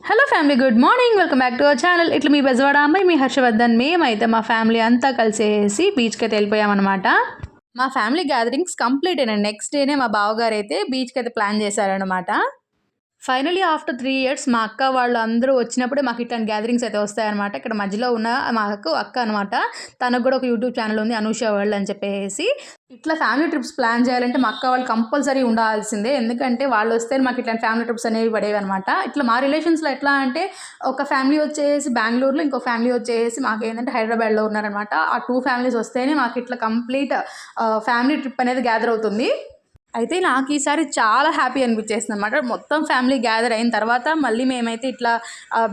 Hello family good morning welcome back to our channel ఇట్లా మీ బెజవాడ అమ్మాయి మీ హర్షవర్ధన్ మేమైతే మా ఫ్యామిలీ అంతా కలిసేసి బీచ్కి అయితే వెళ్ళిపోయామన్నమాట మా ఫ్యామిలీ గ్యాదరింగ్స్ కంప్లీట్ అయిన నెక్స్ట్ డేనే మా బావగారు అయితే బీచ్కి అయితే ప్లాన్ చేశారనమాట ఫైనలీ ఆఫ్టర్ త్రీ ఇయర్స్ మా అక్క వాళ్ళు అందరూ వచ్చినప్పుడే మాకు ఇట్లాంటి గ్యాదరింగ్స్ అయితే వస్తాయన్నమాట. ఇక్కడ మధ్యలో ఉన్న మాకు అక్క అనమాట తనకు కూడా ఒక యూట్యూబ్ ఛానల్ ఉంది అనూష వరల్డ్ అని చెప్పేసి. ఇట్లా ఫ్యామిలీ ట్రిప్స్ ప్లాన్ చేయాలంటే మా అక్క వాళ్ళు కంపల్సరీ ఉండాల్సిందే. ఎందుకంటే వాళ్ళు వస్తే మాకు ఇట్లాంటి ఫ్యామిలీ ట్రిప్స్ అనేవి పడేవి అనమాట ఇట్లా మా రిలేషన్స్లో ఎట్లా అంటే ఒక ఫ్యామిలీ వచ్చేసి బెంగళూరులో ఇంకో ఫ్యామిలీ వచ్చేసి మాకు ఏంటంటే హైదరాబాద్లో ఉన్నారనమాట ఆ టూ ఫ్యామిలీస్ వస్తేనే మాకు ఇట్లా కంప్లీట్ ఫ్యామిలీ ట్రిప్ అనేది గ్యాదర్ అవుతుంది. అయితే నాకు ఈసారి చాలా హ్యాపీ అనిపించేసింది అనమాట మొత్తం ఫ్యామిలీ గ్యాదర్ అయిన తర్వాత మళ్ళీ మేమైతే ఇట్లా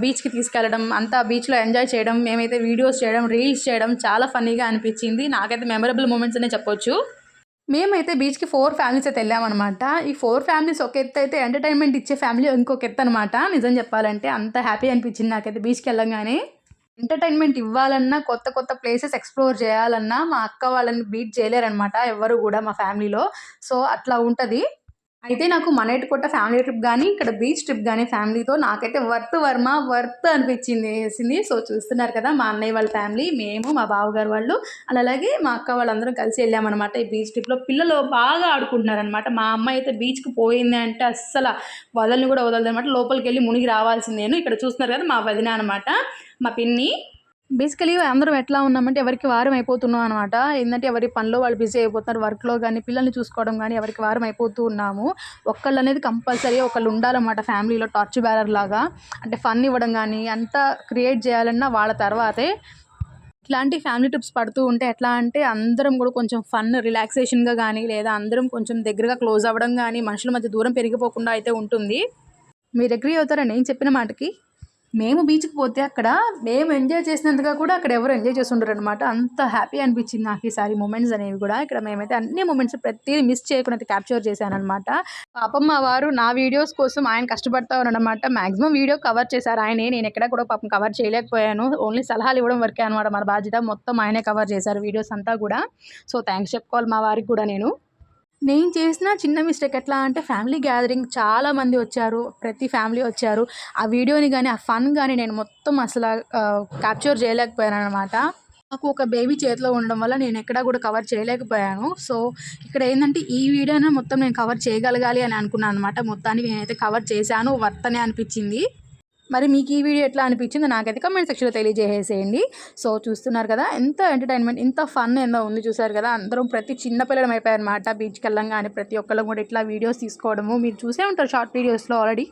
బీచ్కి తీసుకెళ్ళడం అంతా బీచ్లో ఎంజాయ్ చేయడం మేమైతే వీడియోస్ చేయడం రీల్స్ చేయడం చాలా ఫన్నీగా అనిపించింది. నాకైతే మెమరబుల్ మూమెంట్స్ అనే చెప్పొచ్చు. మేమైతే బీచ్కి ఫోర్ ఫ్యామిలీస్ అయితే వెళ్ళామన్నమాట ఈ ఫోర్ ఫ్యామిలీస్ ఒక ఎత్తు అయితే ఎంటర్టైన్మెంట్ ఇచ్చే ఫ్యామిలీ ఇంకొక ఎత్తు అనమాట నిజం చెప్పాలంటే అంత హ్యాపీ అనిపించింది నాకైతే బీచ్కి వెళ్ళంగానే. ఎంటర్టైన్మెంట్ ఇవ్వాలన్నా కొత్త కొత్త ప్లేసెస్ ఎక్స్ప్లోర్ చేయాలన్నా మా అక్క వాళ్ళని బీట్ చేయలేరనమాట ఎవరు కూడా మా ఫ్యామిలీలో. సో అట్లా ఉంటుంది. అయితే నాకు కొట్ట ఫ్యామిలీ ట్రిప్ కానీ ఇక్కడ బీచ్ ట్రిప్ కానీ ఫ్యామిలీతో నాకైతే వర్త్ వర్మ వర్త్ అనిపించింది వేసింది. సో చూస్తున్నారు కదా మా అన్నయ్య వాళ్ళ ఫ్యామిలీ మేము మా బావగారు వాళ్ళు. అలాగే మా అక్క వాళ్ళందరం కలిసి వెళ్ళామన్నమాట ఈ బీచ్ ట్రిప్లో పిల్లలు బాగా ఆడుకుంటున్నారనమాట మా అమ్మ అయితే బీచ్కి పోయింది అంటే అస్సలు వదలని కూడా వదలదు అనమాట లోపలికి వెళ్ళి మునిగి రావాల్సిందేను ఇక్కడ చూస్తున్నారు కదా మా వదిన అనమాట మా పిన్ని బేసికలీ అందరం ఎట్లా ఉన్నామంటే ఎవరికి వారం అయిపోతున్నాం అనమాట ఏంటంటే ఎవరి పనిలో వాళ్ళు బిజీ అయిపోతున్నారు వర్క్లో కానీ పిల్లల్ని చూసుకోవడం కానీ ఎవరికి వారం అయిపోతూ ఉన్నాము. ఒక్కళ్ళు అనేది కంపల్సరీ ఒకళ్ళు ఉండాలన్నమాట ఫ్యామిలీలో టార్చ్ బ్యారర్ లాగా. అంటే ఫన్ ఇవ్వడం కానీ అంతా క్రియేట్ చేయాలన్నా వాళ్ళ తర్వాతే. ఇట్లాంటి ఫ్యామిలీ ట్రిప్స్ పడుతూ ఉంటే ఎట్లా అంటే అందరం కూడా కొంచెం ఫన్ రిలాక్సేషన్గా కానీ లేదా అందరం కొంచెం దగ్గరగా క్లోజ్ అవ్వడం కానీ మనుషుల మధ్య దూరం పెరిగిపోకుండా అయితే ఉంటుంది. మీరు అగ్రీ అవుతారా? నేను చెప్పిన మాటకి? మేము బీచ్కి పోతే అక్కడ మేము ఎంజాయ్ చేసినంతగా కూడా అక్కడ ఎవరు ఎంజాయ్ చేసి ఉండరు అనమాట అంత హ్యాపీ అనిపించింది నాకు ఈసారి మూమెంట్స్ అనేవి కూడా. ఇక్కడ మేమైతే అన్ని మూమెంట్స్ ప్రతి మిస్ చేయకుండా క్యాప్చర్ చేశాను అనమాట పాపం మా వారు నా వీడియోస్ కోసం ఆయన కష్టపడతా ఉన్నారనమాట మాక్సిమం వీడియో కవర్ చేశారు ఆయనే. నేను ఎక్కడ కూడా పాపం కవర్ చేయలేకపోయాను. ఓన్లీ సలహాలు ఇవ్వడం వరకే అనమాట మన బాధ్యత. మొత్తం ఆయనే కవర్ చేశారు వీడియోస్ అంతా కూడా. సో థ్యాంక్స్ చెప్పుకోవాలి మా వారికి కూడా నేను. నేను చేసిన చిన్న మిస్టేక్ ఎట్లా అంటే ఫ్యామిలీ గ్యాదరింగ్ చాలామంది వచ్చారు ప్రతి ఫ్యామిలీ వచ్చారు. ఆ వీడియోని కానీ ఆ ఫన్ కానీ నేను మొత్తం అసలు క్యాప్చర్ చేయలేకపోయాను అనమాట నాకు ఒక బేబీ చేతిలో ఉండడం వల్ల నేను ఎక్కడా కూడా కవర్ చేయలేకపోయాను. సో ఇక్కడ ఏంటంటే ఈ వీడియోనే మొత్తం నేను కవర్ చేయగలగాలి అని అనుకున్నాను అనమాట మొత్తానికి నేనైతే కవర్ చేశాను వర్తనే అనిపించింది. మరి మీకు ఈ వీడియో ఎట్లా అనిపించిందో నాకైతే కమెంట్ సెక్షన్లో తెలియజేసేయండి. సో చూస్తున్నారు కదా ఎంత ఎంటర్టైన్మెంట్ ఇంత ఫన్ ఏందో ఉంది చూసారు కదా అందరం ప్రతి చిన్న పిల్లలం అయిపోయారనమాట బీచ్కి వెళ్ళంగానే ప్రతి ఒక్కళ్ళు కూడా ఇట్లా వీడియోస్ తీసుకోవడము. మీరు చూసే ఉంటారు షార్ట్ వీడియోస్లో ఆల్రెడీ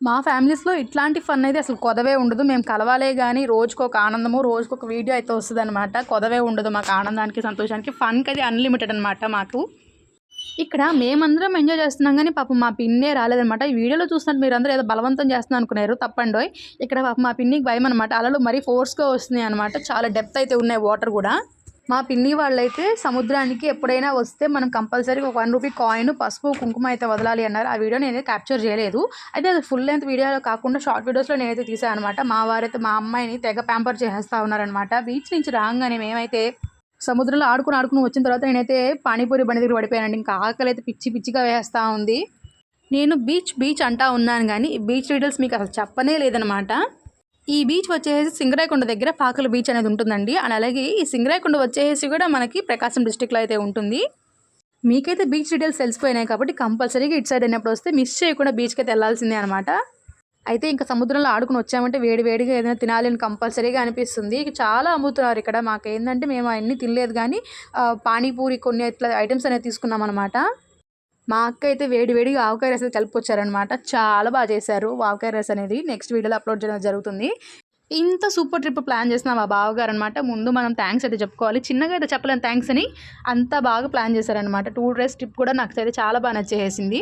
మా ఫ్యామిలీస్లో ఇట్లాంటి ఫన్ అయితే అసలు కొదవే ఉండదు. మేము కలవాలే కానీ రోజుకు ఒక ఆనందము రోజుకు ఒక వీడియో అయితే వస్తుంది అనమాట కొదవే ఉండదు మాకు ఆనందానికి సంతోషానికి. ఫన్కి అది అన్లిమిటెడ్ అనమాట మాకు. ఇక్కడ మేమందరం ఎంజాయ్ చేస్తున్నాం కానీ పాపం మా పిన్నే రాలేదనమాట ఈ వీడియోలో చూసినట్టు మీరు అందరూ ఏదో బలవంతం చేస్తున్నా అనుకున్నారు. తప్పండి ఇక్కడ పాపం మా పిన్నికి భయం అనమాట అలలు మరీ ఫోర్స్గా వస్తున్నాయి అనమాట చాలా డెప్త్ అయితే ఉన్నాయి వాటర్ కూడా. మా పిన్ని వాళ్ళైతే సముద్రానికి ఎప్పుడైనా వస్తే మనం కంపల్సరీ ఒక వన్ రూపీ కాయిన్ పసుపు కుంకుమ అయితే వదలాలి అన్నారు. ఆ వీడియో నేనైతే క్యాప్చర్ చేయలేదు. అయితే అది ఫుల్ లెంత్ వీడియోలో కాకుండా షార్ట్ వీడియోస్లో నేనైతే తీసాను అనమాట మా వారైతే మా అమ్మాయిని తెగ ప్యాంపర్ చేసేస్తా ఉన్నారనమాట బీచ్ నుంచి రాగానే మేమైతే సముద్రంలో ఆడుకుని ఆడుకుని వచ్చిన తర్వాత నేనైతే పానీపూరి బండి దగ్గర పడిపోయానండి. ఇంకా ఆకలి అయితే పిచ్చి పిచ్చిగా వేస్తూ ఉంది. నేను బీచ్ బీచ్ అంటా ఉన్నాను కానీ బీచ్ డీటెయిల్స్ మీకు అసలు చెప్పనే లేదనమాట ఈ బీచ్ వచ్చేసి సింగరాయకొండ దగ్గర పాకల బీచ్ అనేది ఉంటుందండి. అండ్ అలాగే ఈ సింగరాయకొండ వచ్చేసి కూడా మనకి ప్రకాశం డిస్టిక్లో అయితే ఉంటుంది. మీకైతే బీచ్ డీటెయిల్స్ తెలిసిపోయినాయి కాబట్టి కంపల్సరీగా ఇటు సైడ్ అయినప్పుడు వస్తే మిస్ చేయకుండా బీచ్కి అయితే వెళ్ళాల్సిందే అనమాట అయితే ఇంకా సముద్రంలో ఆడుకుని వచ్చామంటే వేడి వేడిగా ఏదైనా తినాలి అని కంపల్సరీగా అనిపిస్తుంది. చాలా అమ్ముతున్నారు ఇక్కడ. మాకు ఏంటంటే మేము అవన్నీ తినలేదు కానీ పానీపూరి కొన్ని ఇట్లా ఐటమ్స్ అనేది తీసుకున్నాం అనమాట మా అక్క అయితే వేడి వేడిగా ఆవకాయ రైస్ కలిపొచ్చారనమాట చాలా బాగా చేశారు ఆవకాయ రైస్ అనేది. నెక్స్ట్ వీడియోలో అప్లోడ్ చేయడం జరుగుతుంది. ఇంత సూపర్ ట్రిప్ ప్లాన్ చేసిన మా బావగారు అనమాట ముందు మనం థ్యాంక్స్ అయితే చెప్పుకోవాలి. చిన్నగా అయితే చెప్పలేను థ్యాంక్స్ అని. అంత బాగా ప్లాన్ చేశారనమాట టూ డేస్ ట్రిప్ కూడా నాకు అయితే చాలా బాగా నచ్చేసింది.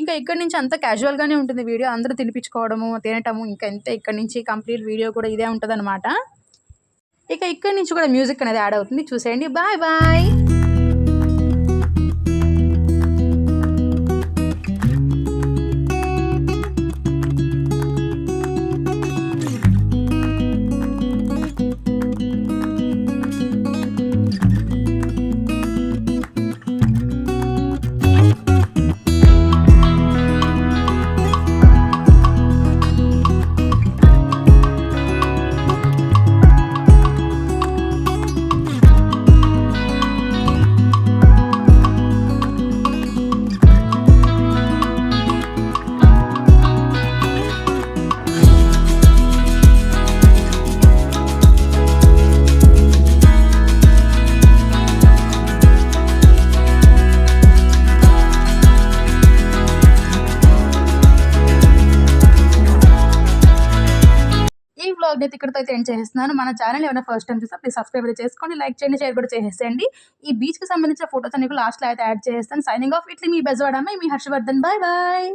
ఇంకా ఇక్కడ నుంచి అంత క్యాజువల్గానే ఉంటుంది వీడియో. అందరూ తినిపించుకోవడము తినటము ఇంకా ఎంత ఇక్కడ నుంచి కంప్లీట్ వీడియో కూడా ఇదే ఉంటుంది ఇక ఇక్కడ నుంచి కూడా మ్యూజిక్ అనేది యాడ్ అవుతుంది. చూసేయండి. బాయ్ బాయ్ బ్లాగ్ అయితే ఇక్కడితో అయితే ఎండ్ చేస్తున్నాను మన ఛానల్ ఏమైనా ఫస్ట్ టైం చూస్తే ప్లీజ్ సబ్స్క్రైబ్ చేసుకోండి లైక్ చేయండి షేర్ కూడా చేసేయండి ఈ బీచ్కి సంబంధించిన ఫోటోస్ అన్ని లాస్ట్లో అయితే యాడ్ చేస్తాను సైనింగ్ ఆఫ్ ఇట్లీ మీ బెజవాడమ్మ మీ హర్షవర్ధన్. Bye bye